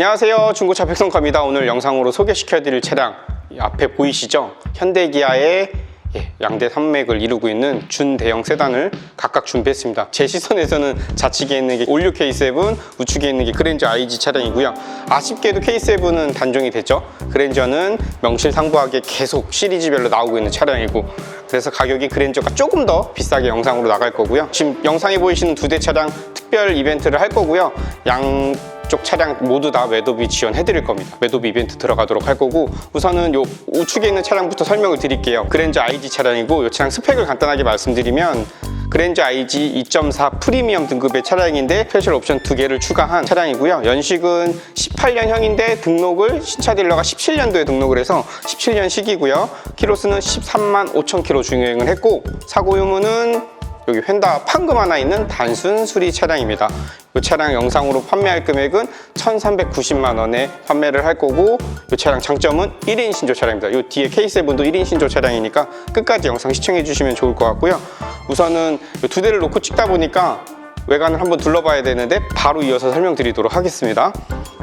안녕하세요. 중고차 백성카입니다. 오늘 영상으로 소개시켜 드릴 차량 이 앞에 보이시죠? 현대기아의 예, 양대 산맥을 이루고 있는 준대형 세단을 각각 준비했습니다. 제 시선에서는 좌측에 있는 게 올류 K7 우측에 있는 게 그랜저 IG 차량이고요. 아쉽게도 K7은 단종이 됐죠? 그랜저는 명실상부하게 계속 시리즈별로 나오고 있는 차량이고 그래서 가격이 그랜저가 조금 더 비싸게 영상으로 나갈 거고요. 지금 영상에 보이시는 두 대 차량 특별 이벤트를 할 거고요. 양 쪽 차량 모두 다 매도비 지원해 드릴 겁니다. 매도비 이벤트 들어가도록 할 거고 우선은 요 우측에 있는 차량부터 설명을 드릴게요. 그랜저 IG 차량이고 이 차량 스펙을 간단하게 말씀드리면 그랜저 IG 2.4 프리미엄 등급의 차량인데 스페셜 옵션 두 개를 추가한 차량이고요. 연식은 18년형인데 등록을 신차 딜러가 17년도에 등록을 해서 17년식이고요. 키로수는 13만 5천 킬로 중유행을 했고 사고 유무는 여기 휀다 판금 하나 있는 단순 수리 차량입니다. 이 차량 영상으로 판매할 금액은 1,390만 원에 판매를 할 거고 이 차량 장점은 1인 신조 차량입니다. 이 뒤에 K7도 1인 신조 차량이니까 끝까지 영상 시청해 주시면 좋을 것 같고요. 우선은 이두 대를 놓고 찍다 보니까 외관을 한번 둘러봐야 되는데 바로 이어서 설명드리도록 하겠습니다.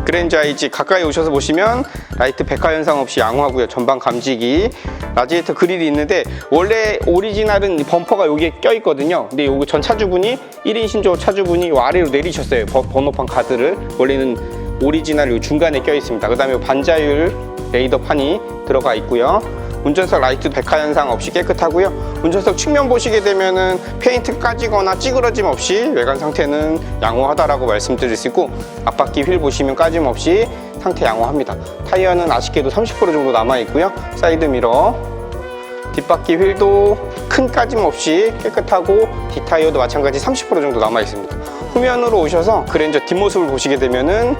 그랜저 IG 가까이 오셔서 보시면 라이트 백화 현상 없이 양호하고요. 전방 감지기, 라지에이터 그릴이 있는데 원래 오리지널은 이 범퍼가 여기에 껴 있거든요. 근데 여기 전 차주분이 1인 신조 차주분이 요 아래로 내리셨어요. 버- 번호판 카드를 원래는 오리지널 요 중간에 껴 있습니다. 그 다음에 반자율 레이더 판이 들어가 있고요. 운전석 라이트 백화 현상 없이 깨끗하고요. 운전석 측면 보시게 되면은 페인트 까지거나 찌그러짐 없이 외관 상태는 양호하다라고 말씀드릴 수 있고 앞바퀴 휠 보시면 까짐 없이 상태 양호합니다. 타이어는 아쉽게도 30% 정도 남아 있고요. 사이드 미러 뒷바퀴 휠도 큰 까짐 없이 깨끗하고 뒷타이어도 마찬가지 30% 정도 남아 있습니다. 후면으로 오셔서 그랜저 뒷모습을 보시게 되면은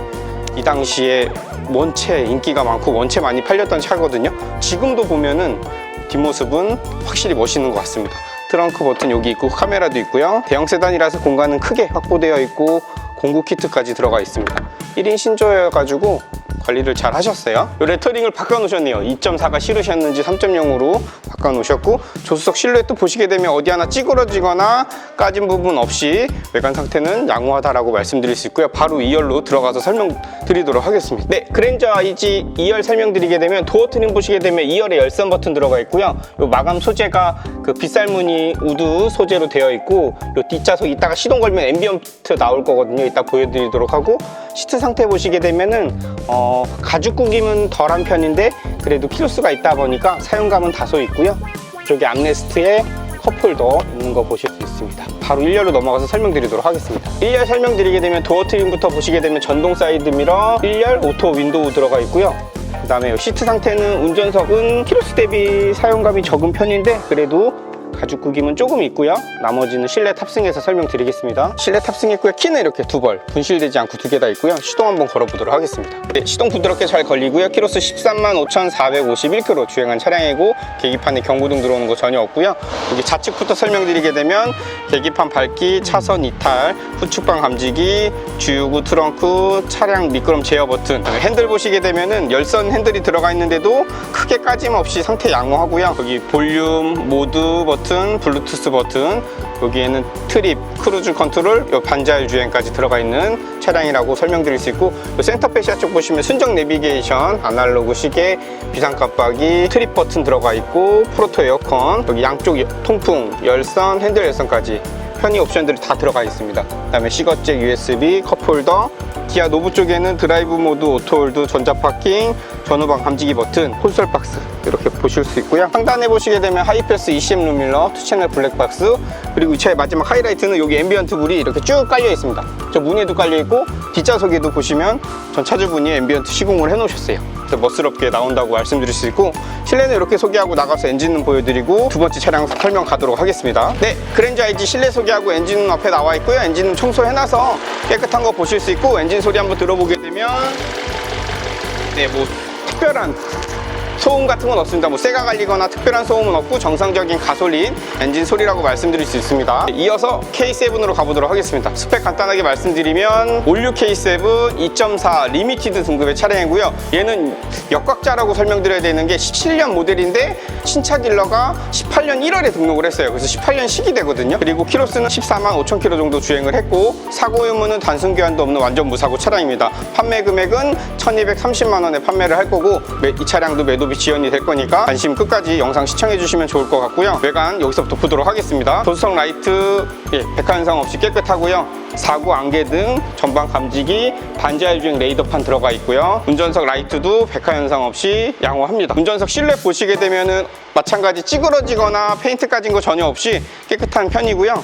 이 당시에 원체 인기가 많고 원체 많이 팔렸던 차거든요. 지금도 보면은 뒷모습은 확실히 멋있는 것 같습니다. 트렁크 버튼 여기 있고 카메라도 있고요. 대형 세단이라서 공간은 크게 확보되어 있고 공구 키트까지 들어가 있습니다. 1인 신조여가지고 관리를 잘 하셨어요. 이 레터링을 바꿔놓으셨네요. 2.4가 싫으셨는지 3.0으로 바꿔놓으셨고 조수석 실루엣도 보시게 되면 어디 하나 찌그러지거나 까진 부분 없이 외관 상태는 양호하다라고 말씀드릴 수 있고요. 바로 2열로 들어가서 설명드리도록 하겠습니다. 네, 그랜저 IG 2열 설명드리게 되면 도어 트림 보시게 되면 2열에 열선 버튼 들어가 있고요. 요 마감 소재가 그 빗살무늬 우드 소재로 되어 있고 요 뒷좌석 이따가 시동 걸면 앰비언트 나올 거거든요. 이따 보여드리도록 하고 시트 상태 보시게 되면은 어, 가죽 구김은 덜한 편인데 그래도 키로수가 있다 보니까 사용감은 다소 있고요. 저기 암레스트에 컵홀더 있는 거 보실 수 있습니다. 바로 1열로 넘어가서 설명드리도록 하겠습니다. 1열 설명드리게 되면 도어 트림부터 보시게 되면 전동 사이드 미러, 1열 오토 윈도우 들어가 있고요. 그 다음에 시트 상태는 운전석은 키로수 대비 사용감이 적은 편인데 그래도 가죽 구김은 조금 있고요. 나머지는 실내 탑승해서 설명드리겠습니다. 실내 탑승했고요. 키는 이렇게 두 벌, 분실되지 않고 두 개 다 있고요. 시동 한번 걸어보도록 하겠습니다. 네, 시동 부드럽게 잘 걸리고요. 키로수 13만 5,451km 주행한 차량이고 계기판에 경고등 들어오는 거 전혀 없고요. 여기 좌측부터 설명드리게 되면 계기판 밝기, 차선 이탈, 후측방 감지기, 주유구 트렁크, 차량 미끄럼 제어 버튼, 핸들 보시게 되면은 열선 핸들이 들어가 있는데도 크게 까짐 없이 상태 양호하고요. 여기 볼륨, 모드 버튼, 블루투스 버튼, 여기에는 트립, 크루즈 컨트롤, 요 반자율 주행까지 들어가 있는 차량이라고 설명드릴 수 있고 요 센터 페시아 쪽 보시면 순정 내비게이션, 아날로그 시계, 비상 깜빡이, 트립 버튼 들어가 있고 프로토 에어컨, 여기 양쪽 통풍, 열선, 핸들 열선까지 편의 옵션들이 다 들어가 있습니다. 그 다음에 시거잭 USB, 컵홀더, 기아 노브 쪽에는 드라이브 모드, 오토홀드, 전자파킹, 전후방 감지기 버튼, 콘솔 박스 이렇게 보실 수 있고요. 상단에 보시게 되면 하이패스 ECM 룸밀러, 투채널 블랙박스 그리고 이 차의 마지막 하이라이트는 여기 앰비언트 불이 이렇게 쭉 깔려 있습니다. 저 문에도 깔려 있고 뒷좌석에도 보시면 전 차주분이 앰비언트 시공을 해 놓으셨어요. 그래서 멋스럽게 나온다고 말씀드릴 수 있고 실내는 이렇게 소개하고 나가서 엔진은 보여드리고 두 번째 차량 설명 가도록 하겠습니다. 네, 그랜저 IG 실내 소개하고 엔진은 앞에 나와 있고요. 엔진은 청소해놔서 깨끗한 거 보실 수 있고 엔진 소리 한번 들어보게 되면 네, 뭐 특별한 소음 같은 건 없습니다. 뭐 쇠가 갈리거나 특별한 소음은 없고 정상적인 가솔린 엔진 소리라고 말씀드릴 수 있습니다. 이어서 K7으로 가보도록 하겠습니다. 스펙 간단하게 말씀드리면 올류 K7 2.4 리미티드 등급의 차량이고요. 얘는 역각자라고 설명드려야 되는 게 17년 모델인데 신차 딜러가 18년 1월에 등록을 했어요. 그래서 18년 시기 되거든요. 그리고 키로수는 14만 5천 킬로 정도 주행을 했고 사고 유무는 단순 교환도 없는 완전 무사고 차량입니다. 판매 금액은 1,230만 원에 판매를 할 거고 매- 이 차량도 매도 비 지원이 될 거니까 관심 끝까지 영상 시청해 주시면 좋을 것 같고요. 외관 여기서부터 보도록 하겠습니다. 도수성 라이트 예, 백화현상 없이 깨끗하고요. 사고 안개 등 전방 감지기, 반자율 주행 레이더판 들어가 있고요. 운전석 라이트도 백화현상 없이 양호합니다. 운전석 실내 보시게 되면은 마찬가지 찌그러지거나 페인트 까진 거 전혀 없이 깨끗한 편이고요.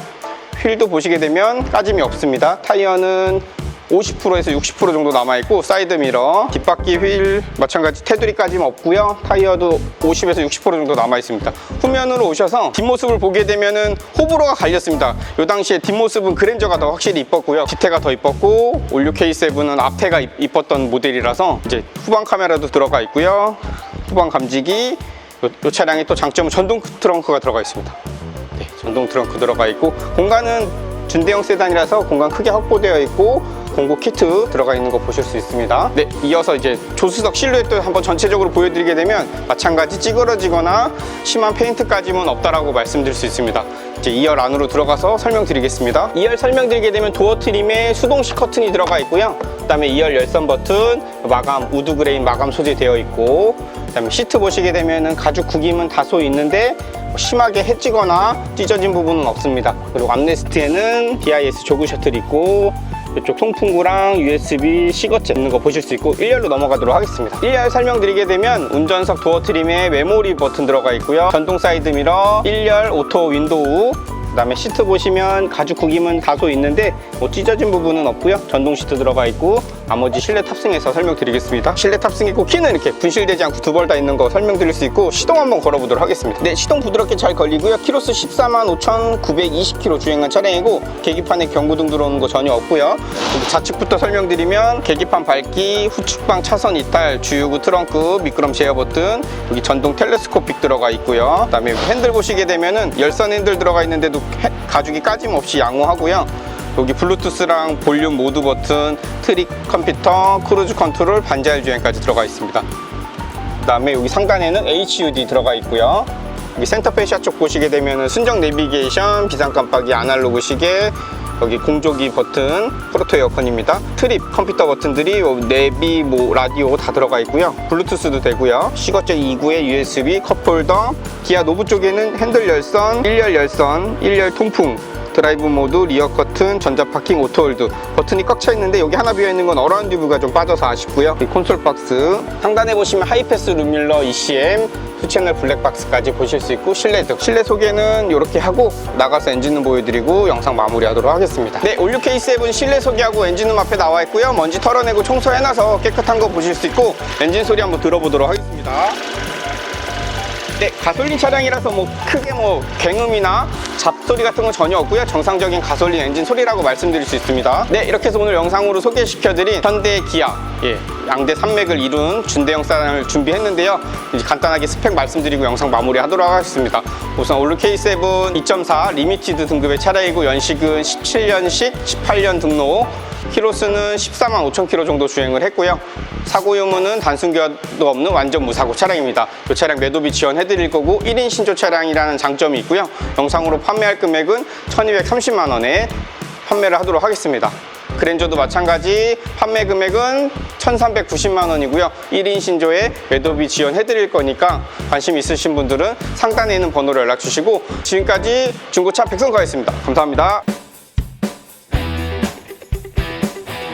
휠도 보시게 되면 까짐이 없습니다. 타이어는 50%에서 60% 정도 남아있고 사이드 미러, 뒷바퀴 휠 마찬가지 테두리 까짐 없고요. 타이어도 50에서 60% 정도 남아있습니다. 후면으로 오셔서 뒷모습을 보게 되면은 호불호가 갈렸습니다. 이 당시에 뒷모습은 그랜저가 더 확실히 이뻤고요. 뒤태가 더 이뻤고 올류 K7은 앞태가 이- 이뻤던 모델이라서 이제 후방 카메라도 들어가 있고요. 후방 감지기 이 차량이 또 장점은 전동 트렁크가 들어가 있습니다. 네, 전동 트렁크 들어가 있고 공간은 준대형 세단이라서 공간 크게 확보되어 있고 공구 키트 들어가 있는 거 보실 수 있습니다. 네, 이어서 이제 조수석 실루엣도 한번 전체적으로 보여드리게 되면 마찬가지 찌그러지거나 심한 페인트까지는 없다라고 말씀드릴 수 있습니다. 이제 2열 안으로 들어가서 설명드리겠습니다. 2열 설명드리게 되면 도어 트림에 수동식 커튼이 들어가 있고요. 그 다음에 2열 열선 버튼, 마감 우드 그레인 마감 소재 되어 있고, 그 다음에 시트 보시게 되면은 가죽 구김은 다소 있는데 뭐 심하게 해지거나 찢어진 부분은 없습니다. 그리고 암레스트에는 DIS 조그 셔틀 있고 이쪽 송풍구랑 USB 시거체 있는 거 보실 수 있고 1열로 넘어가도록 하겠습니다. 1열 설명드리게 되면 운전석 도어 트림에 메모리 버튼 들어가 있고요. 전동 사이드 미러, 1열 오토 윈도우 그 다음에 시트 보시면 가죽 구김은 다소 있는데 뭐 찢어진 부분은 없고요. 전동 시트 들어가 있고 나머지 실내 탑승해서 설명드리겠습니다. 실내 탑승했고 키는 이렇게 분실되지 않고 두 벌 다 있는 거 설명드릴 수 있고 시동 한번 걸어보도록 하겠습니다. 네, 시동 부드럽게 잘 걸리고요. 키로수 14만 5,920km 주행한 차량이고 계기판에 경고등 들어오는 거 전혀 없고요. 좌측부터 설명드리면 계기판 밝기, 후측방 차선 이탈, 주유구 트렁크, 미끄럼 제어 버튼, 여기 전동 텔레스코픽 들어가 있고요. 그 다음에 핸들 보시게 되면은 열선 핸들 들어가 있는데도 해- 가죽이 까짐 없이 양호하고요. 여기 블루투스랑 볼륨 모드 버튼, 트릭 컴퓨터, 크루즈 컨트롤, 반자율 주행까지 들어가 있습니다. 그 다음에 여기 상단에는 HUD 들어가 있고요. 여기 센터 페시아 쪽 보시게 되면 순정 내비게이션, 비상 깜빡이, 아날로그 시계, 여기 공조기 버튼, 프로토 에어컨입니다. 트립 컴퓨터 버튼들이 요 내비, 뭐 라디오 다 들어가 있고요. 블루투스도 되고요. 시거제 2구에 USB, 컵홀더, 기아 노브 쪽에는 핸들 열선, 1열 열선, 1열 통풍, 드라이브 모드, 리어 커튼, 전자 파킹, 오토홀드 버튼이 꽉 차 있는데 여기 하나 비어 있는 건 어라운드 뷰가 좀 빠져서 아쉽고요. 이 콘솔 박스 상단에 보시면 하이패스 룸밀러 ECM 투채널 블랙박스까지 보실 수 있고 실내등 실내 소개는 이렇게 하고 나가서 엔진룸 보여드리고 영상 마무리하도록 하겠습니다. 네, 올류 K7 실내 소개하고 엔진룸 앞에 나와 있고요. 먼지 털어내고 청소해놔서 깨끗한 거 보실 수 있고 엔진 소리 한번 들어보도록 하겠습니다. 네, 가솔린 차량이라서 뭐 크게 뭐 굉음이나 잡소리 같은 건 전혀 없고요. 정상적인 가솔린 엔진 소리라고 말씀드릴 수 있습니다. 네, 이렇게 해서 오늘 영상으로 소개시켜드린 현대 기아 예, 양대 산맥을 이룬 준대형 세단을 준비했는데요. 이제 간단하게 스펙 말씀드리고 영상 마무리하도록 하겠습니다. 우선 올루 K7 2.4 리미티드 등급의 차량이고 연식은 17년식 18년 등록 키로수는 14만 5천 킬로 정도 주행을 했고요. 사고 유무는 단순 교환도 없는 완전 무사고 차량입니다. 이 차량 매도비 지원해드릴 거고 1인 신조 차량이라는 장점이 있고요. 영상으로 판매할 금액은 1230만 원에 판매를 하도록 하겠습니다. 그랜저도 마찬가지 판매 금액은 1390만 원이고요. 1인 신조에 매도비 지원해드릴 거니까 관심 있으신 분들은 상단에 있는 번호로 연락 주시고 지금까지 중고차 백성가였습니다. 감사합니다.